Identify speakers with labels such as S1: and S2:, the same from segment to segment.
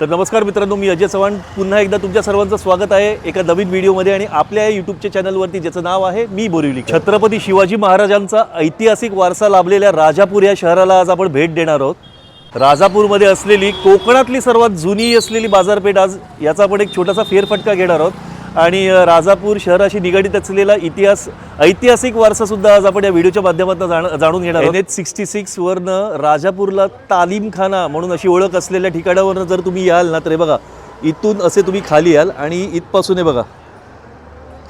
S1: तर नमस्कार मित्रांनो मी अजय चव्हाण. पुन्हा एकदा तुमच्या सर्वांचं स्वागत आहे एका नवीन व्हिडिओमध्ये आणि आपल्या या यूट्यूबच्या चॅनलवरती ज्याचं नाव आहे मी बोरिवली. छत्रपती शिवाजी महाराजांचा ऐतिहासिक वारसा लाभलेल्या राजापूर या शहराला आज आपण भेट देणार आहोत. राजापूरमध्ये असलेली कोकणातली सर्वात जुनी असलेली बाजारपेठ आज याचा आपण एक छोटासा फेरफटका घेणार आहोत. आणि राजापूर शहराशी निगडीत असलेला इतिहास ऐतिहासिक वारसा सुद्धा आज आपण या व्हिडिओच्या माध्यमातून जाण जाणून घेणार एन एच सिक्स्टी सिक्स वरनं राजापूरला तालीमखाना म्हणून अशी ओळख असलेल्या ठिकाणावरनं जर तुम्ही याल ना तर हे बघा इथून असे तुम्ही खाली याल आणि इथपासून हे बघा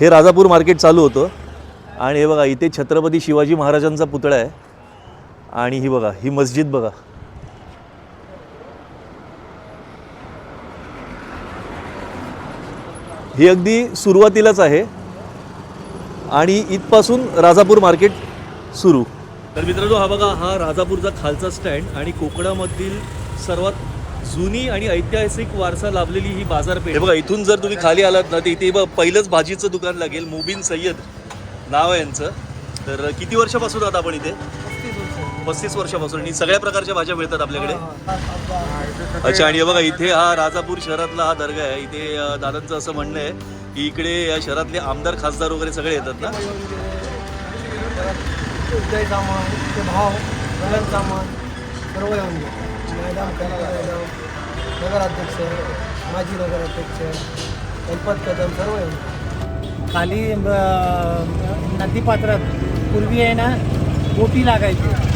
S1: हे राजापूर मार्केट चालू होतं. आणि हे बघा इथे छत्रपती शिवाजी महाराजांचा पुतळा आहे. आणि ही बघा ही मस्जिद बघा. ही अगदी सुरुवातीलाच आहे. आणि इथपासून राजापूर मार्केट सुरू. तर मित्रांनो हा बघा हा राजापूरचा खालचा स्टँड आणि कोकणामधील सर्वात जुनी आणि ऐतिहासिक वारसा लाभलेली ही बाजारपेठ. बघा इथून जर तुम्ही खाली आलात ना तर इथे पहिलंच भाजीचं दुकान लागेल मुबीन सय्यद नाव आहे यांचं. तर किती वर्षापासून आहात आपण इथे? पस्तीस वर्षापासून आणि सगळ्या प्रकारच्या भाज्या मिळतात आपल्याकडे. अच्छा आणि हे बघा इथे हा राजापूर शहरातला हा दर्गा आहे. इथे दादांचं असं म्हणणं आहे की इकडे या शहरातले आमदार खासदार वगैरे सगळे येतात ना?
S2: भाव सर्व येऊन नगराध्यक्ष माजी नगराध्यक्ष कदम सर्व येऊन.
S3: खाली नदीपात्रात पूर्वी आहे ना बोटी लागायची.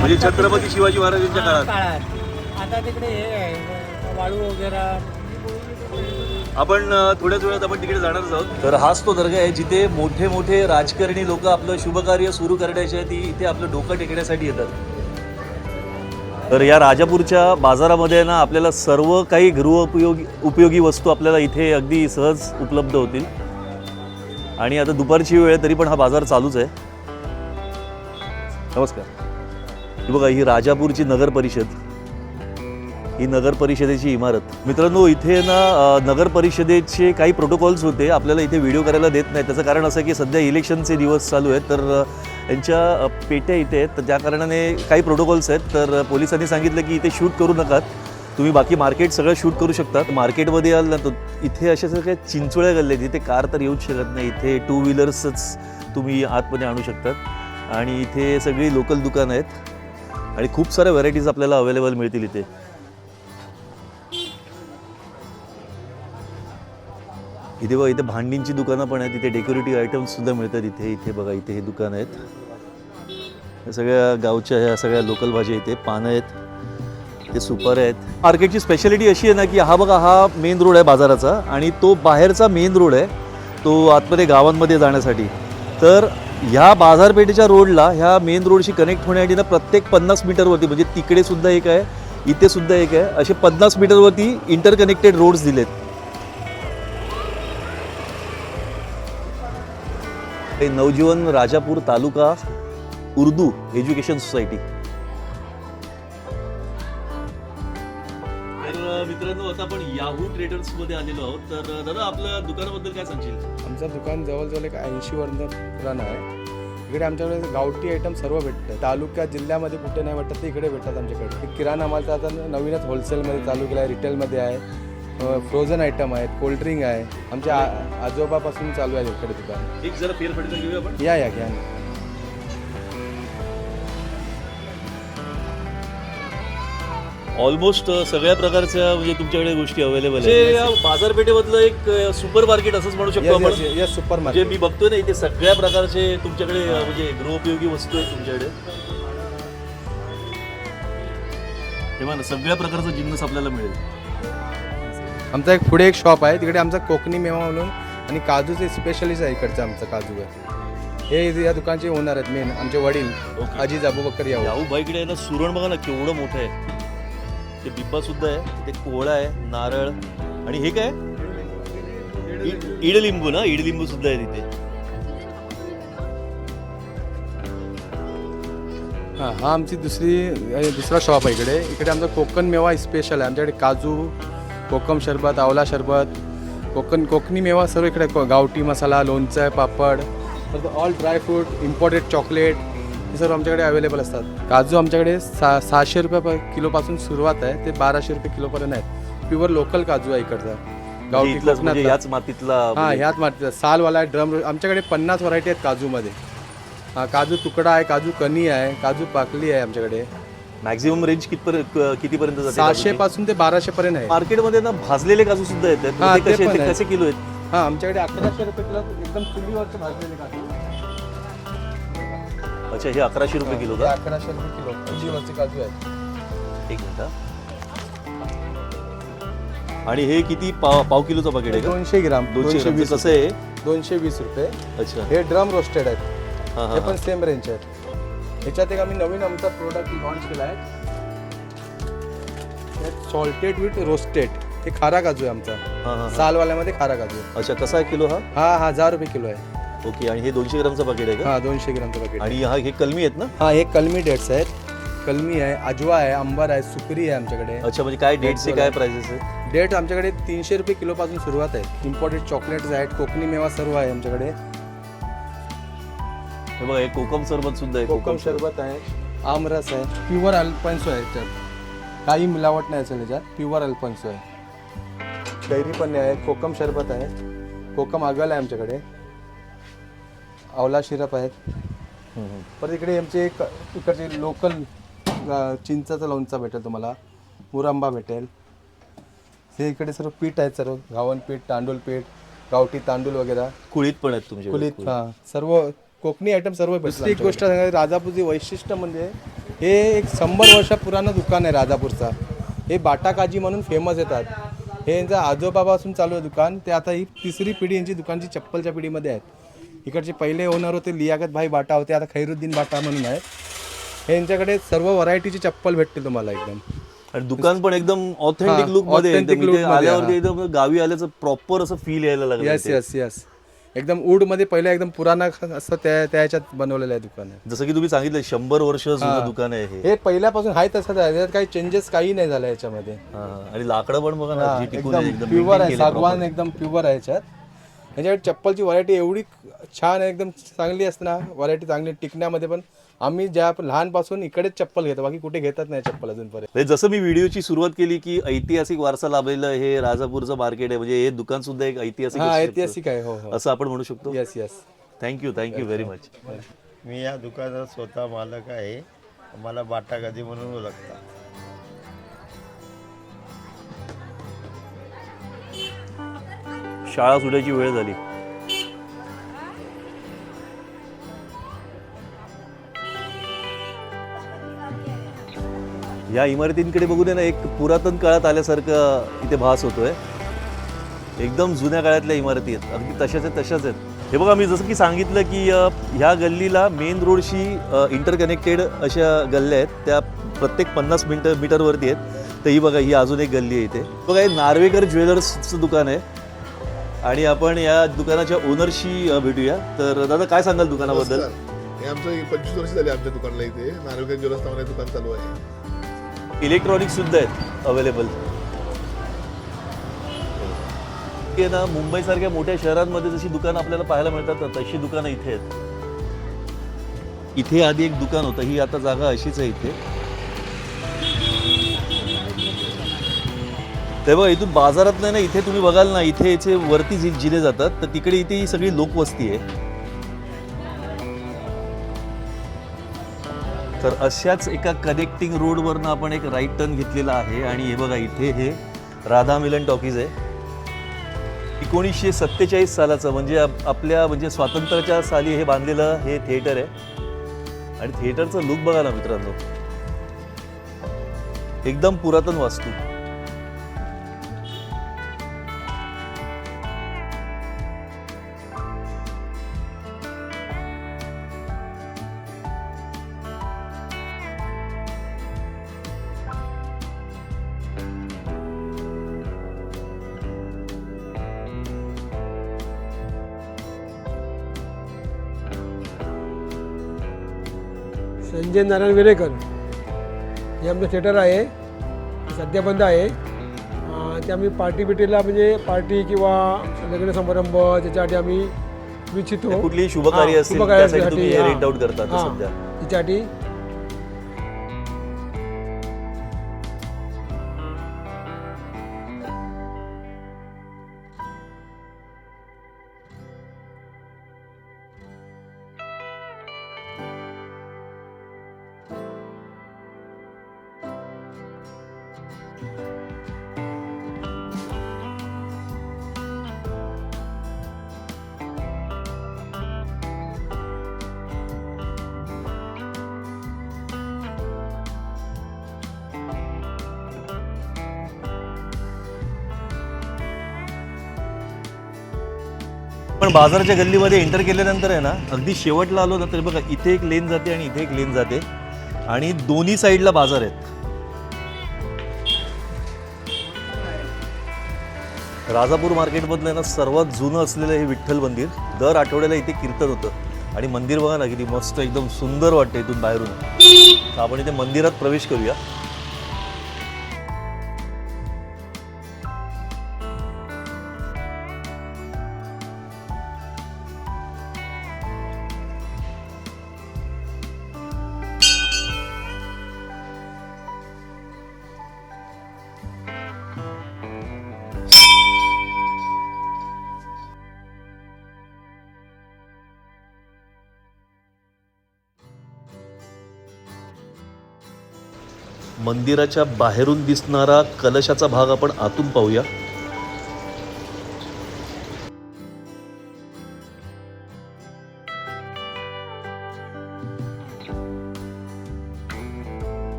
S1: म्हणजे छत्रपती शिवाजी महाराजांच्या
S3: हा,
S1: काळात.
S3: काळात. आता तिकडे हे आहे वाळू वगैरे.
S1: आपण अ, थोड्याच वेळात आपण तिकडे जाणारच आहोत. तर हाच तो दर्गा आहे जिथे मोठे मोठे राजकारणी लोक आपलं शुभकार्य सुरू करण्याच्या ती इथे आपलं डोकं टेकण्यासाठी येतात. तर या राजापूरच्या बाजारामध्ये ना आपल्याला सर्व काही गृहउपयोगी उपयोगी वस्तू आपल्याला इथे अगदी सहज उपलब्ध होतील. आणि आता दुपारची वेळ आहे तरी पण हा बाजार चालूच आहे. नमस्कार. बघा ही राजापूरची नगर परिषद. ही नगर परिषदेची इमारत. मित्रांनो इथे ना नगर परिषदेचे काही प्रोटोकॉल्स होते. आपल्याला इथे व्हिडिओ करायला देत नाही त्याचं कारण असं की सध्या इलेक्शनचे दिवस चालू आहेत. तर यांच्या पेट्या इथे आहेत. तर त्या कारणाने काही प्रोटोकॉल्स आहेत. तर पोलिसांनी सांगितलं की इथे शूट करू नका. तुम्ही बाकी मार्केट सगळं शूट करू शकतात मार्केटमध्ये याल ना तर इथे अशा सगळ्या चिंचोळ्या गल्ल्या आहेत. इथे कार तर येऊच शकत नाही. इथे टू व्हीलर्सच तुम्ही आतमध्ये आणू शकतात. आणि इथे सगळी लोकल दुकानं आहेत. आणि खूप साऱ्या व्हरायटीज आपल्याला अवेलेबल मिळतील इथे. इथे बघा इथे भांडींची दुकानं पण आहेत इथे डेकोरेटिव्ह आयटम्स सुद्धा मिळतात इथे. इथे बघा इथे हे दुकान आहेत. या सगळ्या गावच्या ह्या सगळ्या लोकल भाज्या इथे पानं आहेत ते सुपर आहेत. मार्केटची स्पेशालिटी अशी आहे ना की हा बघा हा मेन रोड आहे बाजाराचा आणि तो बाहेरचा मेन रोड आहे तो आतमध्ये गावांमध्ये जाण्यासाठी. तर ह्या बाजारपेठेच्या रोडला ह्या मेन रोडशी कनेक्ट होण्यासाठी ना प्रत्येक पन्नास मीटरवरती म्हणजे तिकडे सुद्धा एक आहे इथे सुद्धा एक आहे असे पन्नास मीटरवरती इंटरकनेक्टेड रोड्स दिलेत. हे नवजीवन राजापूर तालुका उर्दू एज्युकेशन सोसायटी मित्रांनो आता आपण याहू ट्रेडर्समध्ये आलेलो आहोत. तर दादा आपल्या दुकानाबद्दल काय सांगशील?
S4: आमचं दुकान जवळजवळ एक ऐंशी वर्ष पुराणं आहे. इकडे आमच्याकडे गावठी आयटम सर्व भेटतं. तालुक्यात जिल्ह्यामध्ये कुठे नाही भेटत ते इकडे भेटतात आमच्याकडे. एक किराणा मालचा आता नवीनच होलसेलमध्ये चालू केला आहे रिटेलमध्ये आहे. फ्रोझन आयटम आहेत कोल्ड्रिंक आहे. आमच्या आ- आजोबापासून चालू आहे इकडे दुकान.
S1: एक जरा फेरफटका घेऊया आपण.
S4: या या घ्या
S1: ऑलमोस्ट सगळ्या प्रकारच्या म्हणजे तुमच्याकडे गोष्टी अवेलेबल आहे या बाजारपेठेमधलं एक सुपर मार्केट असंच म्हणू शकतो आपण.
S4: सुपर
S1: म्हणजे
S4: मार्केट
S1: मी बघतोय ना इथे सगळ्या प्रकारचे तुमच्याकडे अ, म्हणजे गृहोपयोगी वस्तू आहेत तुमच्याकडे. तेव्हा ना सगळ्या प्रकारचा जिन्नस आपल्याला मिळेल.
S4: आमचा एक पुढे एक शॉप आहे. तिकडे आमचा कोकणी मेवा म्हणून आणि काजूचे स्पेशलिस्ट आहे इकडचं आमचं काजू आहे हे या दुकानचे ओनर आहेत मेन आमचे वडील
S1: ओके.
S4: अजिज अबूबकर याहू
S1: याहू बाईकडे आहे ना सुरण बघा ना केवढं मोठं आहे. ते बिब्बा सुद्धा आहे ते कोहळा आहे नारळ आणि हे काय? इडलिंबू ना? इडलिंबू सुद्धा आहे तिथे.
S4: हां हा आमची दुसरी दुसरा शॉप आहे इकडे. इकडे आमचा कोकण मेवा स्पेशल आहे. आमच्याकडे काजू कोकम शरबत आवला शरबत कोकण कोकणी मेवा सर्व इकडे गावठी मसाला लोणचं आहे पापड तर ऑल ड्रायफ्रूट इम्पॉर्टेड चॉकलेट हे सर्व आमच्याकडे अवेलेबल असतात. काजू आमच्याकडे सा सहाशे रुपये प- किलोपासून सुरुवात आहे. ते बाराशे रुपये किलोपर्यंत आहेत. प्युअर लोकल काजू आहे इकडचा.
S1: म्हणजे
S4: गावठी
S1: इथलाच म्हणजे
S4: कोकणातला.
S1: याच मातीतला
S4: हा
S1: म्हणजे-
S4: ह्याच मातीचा सालवाला ड्रम आमच्याकडे पन्नास व्हरायटी आहेत काजूमध्ये. हा काजू तुकडा आहे काजू कणी आहे काजू पाकली आहे आमच्याकडे.
S1: मॅक्झिमम रेंज कितपर्यंत कितीपर्यंत जाते
S4: सहाशे
S1: काजूची?
S4: पासून ते बाराशे पर्यंत आहे.
S1: मार्केटमध्ये ना भाजलेले काजू सुद्धा येतात. मग ते
S4: ते
S1: कसे
S4: पण
S1: ते
S4: आहे.
S1: कसे किलो आहेत?
S4: हा आमच्याकडे अकराशे रुपये किलो एकदम चुलीवरचे भाजलेले काजू.
S1: अच्छा हे अकराशे रुपये किलो का?
S4: अकराशे रुपये किलो. चुलीवरचे काजू आहेत
S1: एक मिनिट हा. आणि हे किती पाव पाव किलोचं पाकिट आहे का?
S4: दोनशे ग्राम
S1: दोनशे ग्रामचं
S4: वीस
S1: कसं आहे?
S4: दोनशे वीस रुपये.
S1: अच्छा.
S4: हे ड्रम रोस्टेड आहेत.
S1: हा हा
S4: हे पण सेम रेंज आहेत. ह्याच्यात एक आम्ही नवीन आमचा प्रोडक्ट लॉन्च केला आहे. सॉल्टेड विथ रोस्टेड हे खारा काजू आहे आमचा.
S1: हा हा
S4: सालवाल्यामध्ये खारा काजू आहे.
S1: अच्छा कसा आहे किलो हा
S4: हा हजार रुपये किलो आहे.
S1: ओके आणि हे दोनशे ग्रामचं पाकिट आहे का?
S4: हा दोनशे ग्रामचं पॅकेट
S1: आणि हा हे कलमी आहेत ना?
S4: हा हे कलमी डेट्स आहेत. कलमी आहे अजवा आहे अंबर आहे सुकरी आहे आमच्याकडे.
S1: अच्छा म्हणजे काय डेटचे काय प्राइसेस आहे?
S4: डेट आमच्याकडे तीनशे रुपये किलोपासून सुरुवात आहे. इम्पॉर्टेड चॉकलेट्स आहेत कोकणी मेवा सर्व आहे आमच्याकडे.
S1: हे बघा हे कोकम सरबत सुद्धा आहे
S4: कोकम शरबत आहे आमरस आहे प्युअर अल्पन्सो आहे याच्यात. काही मिलावट नाही असेल याच्यात प्युअर अल्पन्सो आहे. कैरी पण आहे कोकम शरबत आहे. कोकम आगल आहे आमच्याकडे. आवला शिरप आहेत. परत इकडे आमचे एक इकडचे लोकल चिंचाचा लोणचा भेटेल तुम्हाला. मुरंबा भेटेल. हे इकडे सर्व पीठ आहेत सर्व. घावन पीठ तांदूळ पीठ गावठी तांदूळ वगैरे.
S1: कुळीत पण आहेत तुमचे
S4: कुलीत हा. सर्व कोकणी आयटम सर्व दुसरी एक गोष्ट सांगायची राजापूरची वैशिष्ट्य म्हणजे हे एक शंभर वर्ष पुराणं दुकान आहे राजापूरचा. हे बाटा काजी म्हणून फेमस येतात. हे यांचं आजोबापासून चालू आहे दुकान. ते आता ही तिसरी पिढी यांची दुकानची चप्पलच्या पिढीमध्ये आहेत. इकडचे पहिले ओनर होते लियाकत भाई बाटा होते आता खैरुद्दीन बाटा म्हणून आहेत. हे यांच्याकडे सर्व व्हरायटीची चप्पल भेटतील तुम्हाला एकदम.
S1: आणि दुकान पण एकदम ऑथेंटिक लुकमध्ये
S4: authentic
S1: एकदम
S4: look
S1: इथे
S4: मध्ये,
S1: आल्यावरती. एकदम गावी आल्याचं प्रॉपर असं फील यायला लागलं
S4: यस. यस यस एकदम वूडमध्ये पहिले एकदम पुराणा असं त्या त्या ह्याच्यात बनवलेलं आहे दुकान. आहे
S1: जसं की तुम्ही सांगितलं शंभर वर्ष जुनं. दुकान आहे हे.
S4: हे पहिल्यापासून आहे तसंच आहे त्याच्यात काही चेंजेस काही नाही झालं याच्यामध्ये.
S1: हा, आणि लाकडं पण बघा ना जी टिकून आहे,
S4: एकदम प्युअर
S1: maintain
S4: आहे
S1: केलंय
S4: सागवान. एकदम प्युअर आहे याच्यात. याच्याकडे चप्पलची व्हरायटी एवढी छान आहे एकदम चांगली असते ना व्हरायटी चांगली टिकण्यामध्ये पण आम्ही ज्या लहानपासून इकडेच चप्पल घेतो बाकी कुठे घेतच नाही चप्पल अजूनपर्यंत.
S1: म्हणजे जसं मी व्हिडिओची सुरुवात केली की ऐतिहासिक वारसा लाभलेलं हे राजापूरचं मार्केट आहे म्हणजे हे दुकान सुद्धा एक ऐतिहासिक
S4: ऐतिहासिक आहे हो. हो.
S1: असं आपण म्हणू शकतो?
S4: Yes yes
S1: thank you thank you very much
S5: मी या दुकानात स्वतः मालक आहे मला बाटा गादी म्हणून ओळखतात.
S1: शाळा सुटायची वेळ झाली. या इमारतींकडे बघून आहे ना एक पुरातन काळात आल्यासारखं इथे भास होतोय. एकदम जुन्या काळातल्या इमारती आहेत. अगदी तशाच आहेत तशाच आहेत. हे बघा मी जसं की सांगितलं की ह्या गल्लीला मेन रोडशी इंटरकनेक्टेड अशा गल्ल्या आहेत. त्या प्रत्येक पन्नास मिनिट मीटरवरती आहेत. तर ही बघा ही अजून एक गल्ली आहे इथे. बघा हे नार्वेकर ज्वेलर्सचं दुकान आहे. आणि आपण या दुकानाच्या ओनरशी भेटूया. तर दादा काय सांगाल दुकानाबद्दल.
S6: हे आमचं पंचवीस वर्ष झाली आमच्या दुकानला इथे. नावाने दुकान चालू आहे.
S1: इलेक्ट्रॉनिक सुद्धा आहेत अवेलेबल ना मुंबईसारख्या मोठ्या शहरांमध्ये जशी दुकानं आपल्याला पाहायला मिळतात तशी दुकानं इथे आहेत. इथे आधी एक दुकान होतं ही आता जागा अशीच आहे इथे. तेव्हा इथून बाजारात नाही ना इथे तुम्ही बघाल ना इथे याचे वरती जी जिने जातात तर तिकडे इथे ही सगळी लोकवस्ती आहे. तर अशाच एका कनेक्टिंग रोडवरनं आपण एक राईट टर्न घेतलेला आहे. आणि हे बघा इथे हे राधा मिलन टॉकीज आहे. एकोणीसशे सत्तेचाळीस सालाचं म्हणजे आपल्या म्हणजे स्वातंत्र्याच्या साली हे बांधलेलं हे थिएटर आहे. आणि थिएटरचं लुक बघा ना मित्रांनो. एकदम पुरातन वास्तू.
S2: संजय नारायण वेरेकर. हे आमचं थिएटर आहे. सध्या बंद आहे. ते आम्ही पार्टी बिटीला म्हणजे पार्टी किंवा लग्न समारंभ त्याच्यासाठी आम्ही इच्छितो.
S1: कुठलीही शुभकार्य
S2: हां, शुभकार्यासाठी,
S1: त्यासाठी आपण बाजाराच्या गल्लीमध्ये एंटर केल्यानंतर आहे ना अगदी शेवटला आलो ना तरी बघा इथे एक लेन जाते आणि इथे एक लेन जाते. आणि दोन्ही साईडला बाजार आहेत. राजापूर मार्केटमधलं आहे ना सर्वात जुनं असलेलं हे विठ्ठल मंदिर. दर आठवड्याला इथे कीर्तन होतं. आणि मंदिर बघा ना किती मस्त एकदम सुंदर वाटतं इथून बाहेरून. आपण इथे मंदिरात प्रवेश करूया. मंदिराच्या बाहेरून दिसणारा कलशाचा भाग आपण आतून पाहूया.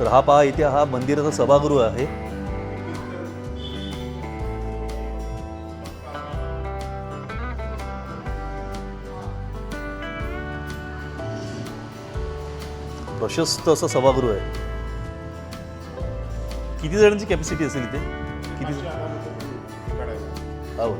S1: तर हा पहा इथे हा मंदिराचा सभागृह आहे. प्रशस्त असं सभागृह आहे. किती जणांची कॅपॅसिटी असेल इथे? किती हो.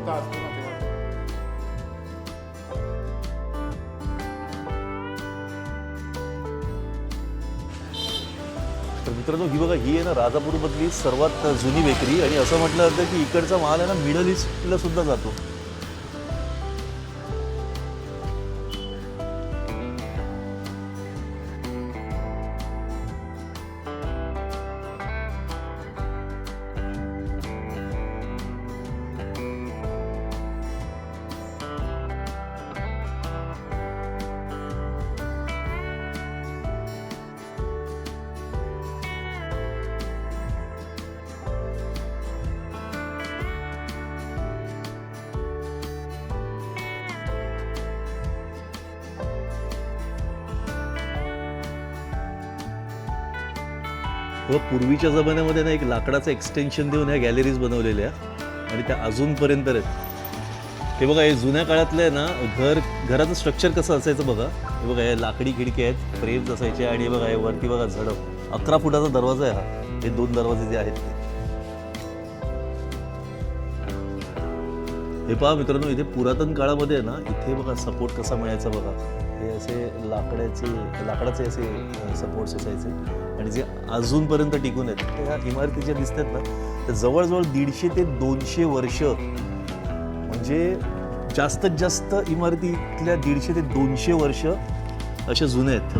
S1: तर मित्रांनो ही बघा ही आहे ना राजापूरमधली सर्वात जुनी बेकरी आणि असं म्हटलं जातं की इकडचा माल आहे ना मिडल ईस्टला सुद्धा जातो. व पूर्वीच्या जमान्यामध्ये ना एक लाकडाचं एक्सटेन्शन देऊन ह्या गॅलरीज बनवलेल्या आणि त्या अजूनपर्यंत आहेत. हे बघा हे जुन्या काळातलं ना घर घराचं स्ट्रक्चर कसं असायचं बघा. हे बघा हे लाकडी खिडकी आहेत फ्रेम्स असायचे आणि हे बघा हे वरती बघा झडप अकरा फुटाचा दरवाजा आहे हा. हे दोन दरवाजे जे आहेत ते. हे पहा मित्रांनो इथे पुरातन काळामध्ये ना इथे बघा सपोर्ट कसा मिळायचा बघा. हे असे लाकडाचे लाकडाचे असे सपोर्ट्स असायचे. आणि जे अजूनपर्यंत टिकून आहेत ते ह्या इमारती ज्या दिसतात ना त्या जवळजवळ दीडशे ते दोनशे वर्ष म्हणजे जास्तीत जास्त इमारतीतल्या दीडशे ते दोनशे वर्ष अशा जुने आहेत.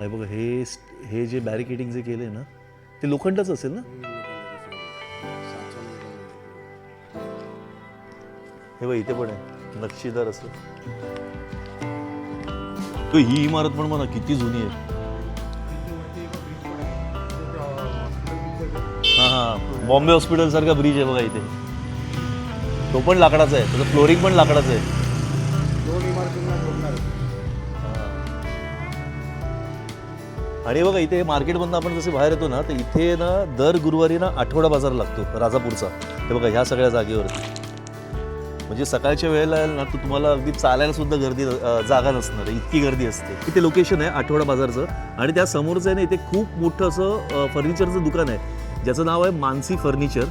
S1: हे बघा हे हे जे बॅरिकेडिंग जे केले ना ते लोखंडच असेल ना? हे बघ इथे पण आहे. नक्षीदार असं. तो ही इमारत पण म्हणा किती जुनी आहे. हा हा. बॉम्बे हॉस्पिटल सारखा ब्रिज आहे बघा इथे. तो पण लाकडाचा आहे. त्याचं फ्लोरिंग पण लाकडाचं आहे. आणि बघा इथे मार्केटमधनं आपण जसे बाहेर येतो ना तर इथे ना दर गुरुवारी ना आठवडा बाजार लागतो राजापूरचा. ते बघा ह्या सगळ्या जागेवरती. म्हणजे सकाळच्या वेळेला ना तर तुम्हाला अगदी चालायला सुद्धा गर्दी जागा नसणार आहे इतकी गर्दी असते. इथे लोकेशन आहे आठवडा बाजारचं. आणि त्या समोरचं आहे ना इथे खूप मोठं असं फर्निचरचं दुकान आहे. ज्याचं नाव आहे मानसी फर्निचर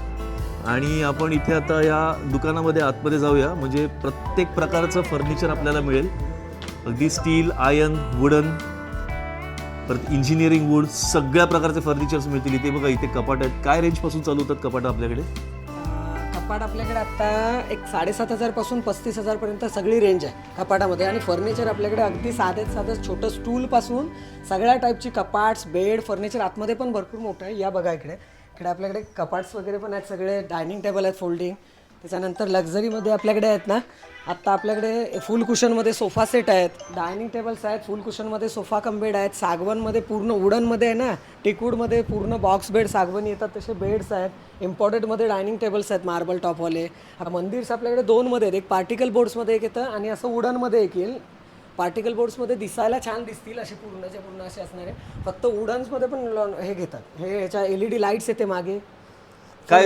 S1: आणि आपण इथे आता या दुकानामध्ये आतमध्ये जाऊया. म्हणजे प्रत्येक प्रकारचं फर्निचर आपल्याला मिळेल. अगदी स्टील आयर्न वुडन परत इंजिनिअरिंग वूड सगळ्या प्रकारचे फर्निचर्स मिळतील इथे. बघा इथे कपाट आहेत. काय रेंजपासून चालू होतात कपाट आपल्याकडे?
S2: कपाट आपल्याकडे आता एक साडेसात हजारपासून पस्तीस हजारपर्यंत सगळी रेंज आहे कपाटामध्ये. आणि फर्निचर आपल्याकडे अगदी साधे साधं छोटं स्टूलपासून सगळ्या टाईपची कपाट्स बेड फर्निचर आतमध्ये पण भरपूर मोठं आहे. या बघा इकडे. इकडे आपल्याकडे कपाट्स वगैरे पण आहेत सगळे. डायनिंग टेबल आहेत फोल्डिंग त्याच्यानंतर लक्झरीमध्ये आपल्याकडे आहेत ना आत्ता आपल्याकडे फुल कुशनमध्ये सोफा सेट आहेत. डायनिंग टेबल्स आहेत फुल कुशनमध्ये सोफा कम बेड आहेत. सागवनमध्ये पूर्ण वुडनमध्ये आहे ना टिकूडमध्ये पूर्ण बॉक्स बेड सागवनी येतात तसे बेड्स आहेत. इम्पॉर्टेडमध्ये डायनिंग टेबल्स आहेत मार्बल टॉपवाले मंदिर्स आपल्याकडे दोनमध्ये आहेत. एक पार्टिकल बोर्ड्समध्ये एक येतं आणि असं वुडनमध्ये एक येईल. पार्टिकल बोर्ड्समध्ये दिसायला छान दिसतील असे पूर्णच्या पूर्ण असे असणारे. फक्त वुडन्समध्ये पण लॉन- हे घेतात. हे याच्या एल ई डी लाईट्स येते मागे.
S1: काय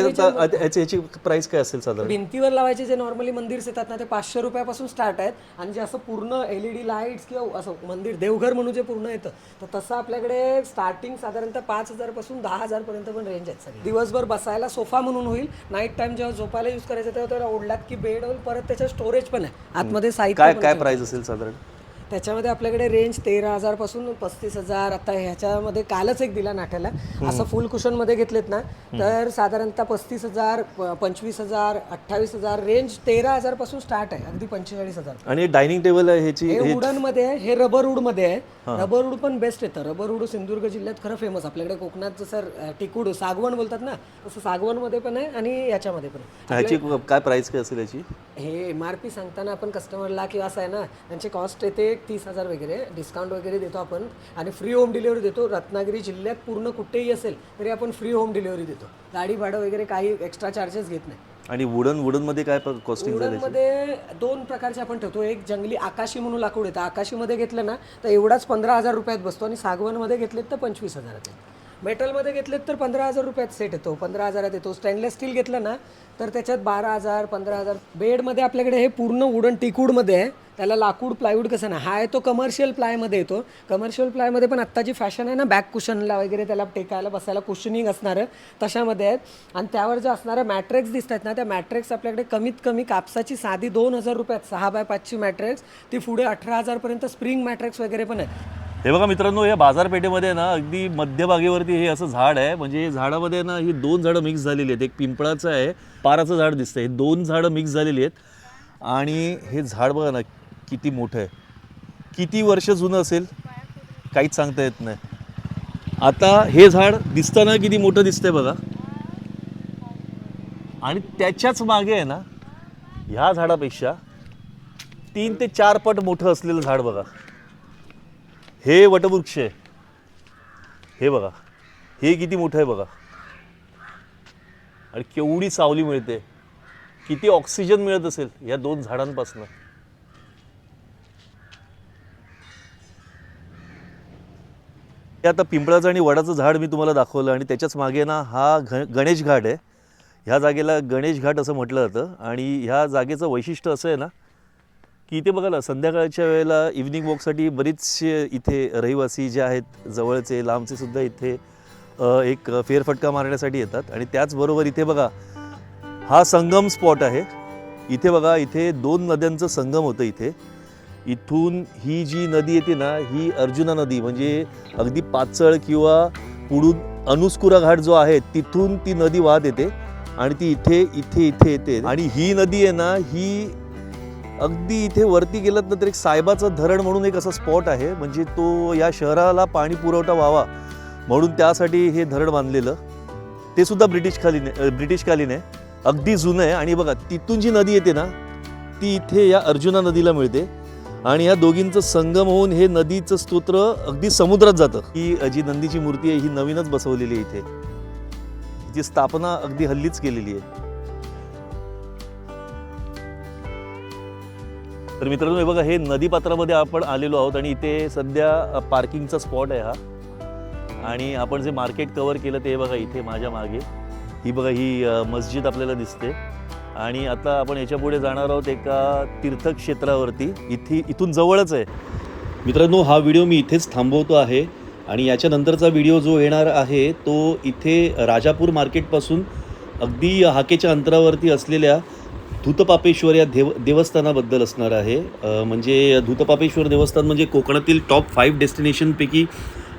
S1: याची याची प्राइस काय असेल साधारण?
S2: भिंतीवर लावायचे जे नॉर्मली मंदिर्स येतात ना ते पाचशे रुपयापासून स्टार्ट आहेत. आणि जे असं पूर्ण एल ई डी लाईट्स किंवा असं मंदिर देवघर म्हणून जे पूर्ण येतं तर तसं आपल्याकडे स्टार्टिंग साधारणतः पाच हजारपासून दहा हजारपर्यंत पण रेंज आहेत सगळे. दिवसभर बसायला सोफा म्हणून होईल. नाईट टाइम जेव्हा झोपायला यूज करायचं तेव्हा त्याला ओढलात की बेड होईल परत त्याचं स्टोरेज पण आहे. आतमध्ये साहित्य
S1: काय
S2: पण
S1: काय प्राइस असेल साधारण?
S2: त्याच्यामध्ये आपल्याकडे रेंज तेरा हजारपासून पस्तीस हजार. आता ह्याच्यामध्ये कालच एक दिला नाट्याला. असं फुल कुशनमध्ये घेतलेत ना तर साधारणतः पस्तीस हजार पंचवीस हजार अठ्ठावीस हजार रेंज तेरा हजारपासून स्टार्ट आहे. अगदी पंचेचाळीस हजार.
S1: आणि डायनिंग टेबल आहे ह्याची
S2: हे वुडनमध्ये आहे हे रबर वूडमध्ये आहे. रबर वूड पण बेस्ट येतं रबर वूड सिंधुदुर्ग जिल्ह्यात खरं फेमस आपल्याकडे कोकणात जसं टिकूड सागवण बोलतात ना तसं सागवणमध्ये पण आहे आणि याच्यामध्ये पण आहे.
S1: ह्याची काय प्राइस काय असेल याची
S2: हे एम आर पी सांगताना आपण कस्टमरला किंवा असं आहे ना त्यांचे कॉस्ट येते तीस हजार वगैरे डिस्काउंट वगैरे देतो आपण आणि फ्री होम डिलिव्हरी देतो. रत्नागिरी जिल्ह्यात पूर्ण कुठेही असेल तरी आपण फ्री होम डिलिव्हरी देतो. गाडी भाडं वगैरे काही एक्स्ट्रा चार्जेस घेत नाही.
S1: आणि वुडन वुडनमध्ये काय
S2: कॉस्टिंगमध्ये दोन प्रकारचे आपण ठेवतो. एक जंगली आकाशी म्हणून लाकूड येतं. आकाशीमध्ये घेतलं ना तर एवढाच पंधरा हजार रुपयात बसतो आणि सागवनमध्ये घेतलेत तर पंचवीस हजारात मेटलमध्ये घेतलेत तर पंधरा हजार रुपयात सेट येतो पंधरा हजारात येतो स्टेनलेस स्टील घेतलं ना तर त्याच्यात बारा हजार पंधरा हजार. बेडमध्ये आपल्याकडे हे पूर्ण वुडन टिकूडमध्ये आहे. त्याला लाकूड प्लायवूड कसं ना हा आहे तो कमर्शियल प्लायमध्ये येतो. कमर्शियल प्लायमध्ये पण आत्ताची फॅशन आहे ना बॅक कुशनला वगैरे त्याला टेकायला बसायला कुशनिंग असणारं तशामध्ये आहेत. आणि त्यावर जे असणारं मॅट्रेक्स दिसत आहेत ना त्या मॅट्रेक्स आपल्याकडे कमीत कमी कापसाची साधी दोन हजार रुपयात सहा बाय पाचची मॅट्रेक्स ती पुढे अठरा हजारपर्यंत स्प्रिंग मॅट्रेक्स वगैरे पण आहेत.
S1: हे बघा मित्रांनो या बाजारपेठेमध्ये ना अगदी मध्यभागीवरती हे असं झाड आहे. म्हणजे झाडामध्ये ना ही दोन झाडं मिक्स झालेली आहेत. एक पिंपळाचं आहे पाराचं झाड दिसतं हे दोन झाडं मिक्स झालेली आहेत. आणि हे झाड बघा ना किती मोठं आहे. किती वर्ष जुनं असेल? काहीच सांगता येत नाही. आता हे झाड दिसताना किती मोठं दिसतंय बघा. आणि त्याच्याच मागे आहे ना ह्या झाडापेक्षा तीन ते चार पट मोठं असलेलं झाड बघा. हे वटवृक्ष आहे. हे बघा. हे किती मोठं आहे बघा. आणि केवढी सावली मिळते. किती ऑक्सिजन मिळत असेल या दोन झाडांपासून. हे आता पिंपळाचं आणि वडाचं झाड मी तुम्हाला दाखवलं आणि त्याच्याच मागे ना हा घ गणेश घाट आहे. ह्या जागेला गणेश घाट असं म्हटलं जातं आणि ह्या जागेचं वैशिष्ट्य असं आहे ना की इथे बघा ना संध्याकाळच्या वेळेला इव्हनिंग वॉकसाठी बरीचसे इथे रहिवासी जे आहेत जवळचे लांबचे सुद्धा इथे एक फेरफटका मारण्यासाठी येतात. आणि त्याचबरोबर इथे बघा हा संगम स्पॉट आहे. इथे बघा इथे दोन नद्यांचं संगम होतं इथे. इथून ही जी नदी येते ना ही अर्जुना नदी म्हणजे अगदी पाचळ किंवा पुढून अनुस्कुरा घाट जो आहे तिथून ती नदी वाहत येते. आणि ती इथे इथे इथे येते. आणि ही नदी आहे ना ही अगदी इथे वरती गेलात ना तर एक साहेबाचं धरण म्हणून एक असा स्पॉट आहे. म्हणजे तो या शहराला पाणी पुरवठा व्हावा म्हणून त्यासाठी हे धरण बांधलेलं. ते सुद्धा ब्रिटिशकालीन ब्रिटिशकालीन आहे अगदी जुनं आहे. आणि बघा तिथून जी नदी येते ना ती इथे या अर्जुना नदीला मिळते. आणि या दोघींचं संगम होऊन हे नदीचं स्तोत्र अगदी समुद्रात जातं. ही जी नंदीची मूर्ती आहे ही नवीनच बसवलेली आहे इथे. जी स्थापना अगदी हल्लीच केलेली आहे. तर मित्रांनो हे बघा हे नदीपात्रामध्ये आपण आलेलो आहोत आणि इथे सध्या पार्किंगचा स्पॉट आहे हा. आणि आपण जे मार्केट कवर केलं ते बघा इथे माझ्या मागे. ही बघा ही मस्जिद आपल्याला दिसते. आणि आता आपण याच्यापुढे जाणार आहोत एका तीर्थक्षेत्रावरती. इथे इथून जवळच आहे. मित्रांनो हा व्हिडिओ मी इथेच थांबवतो आहे. आणि याच्यानंतरचा व्हिडिओ जो येणार आहे तो इथे राजापूर मार्केटपासून अगदी हाकेच्या अंतरावरती असलेल्या धूतपापेश्वर या देव देवस्थानाबद्दल असणार आहे. म्हणजे धूतपापेश्वर देवस्थान म्हणजे कोकणातील टॉप फाईव्ह डेस्टिनेशनपैकी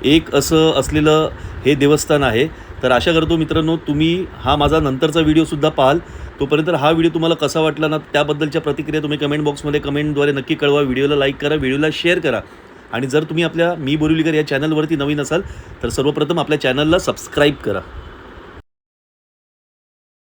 S1: एक असं असलेलं हे देवस्थान आहे. तर आशा करतो मित्रांनो तुम्ही हा माझा नंतरचा व्हिडिओसुद्धा पाहाल. तोपर्यंत हा व्हिडिओ तुम्हाला कसा वाटला ना त्याबद्दलच्या प्रतिक्रिया तुम्ही कमेंट बॉक्समध्ये कमेंटद्वारे नक्की कळवा. व्हिडिओला लाईक करा व्हिडिओला शेअर करा. आणि जर तुम्ही आपल्या मी बोरिवलीकर या चॅनलवरती नवीन असाल तर सर्वप्रथम आपल्या चॅनलला सबस्क्राईब करा.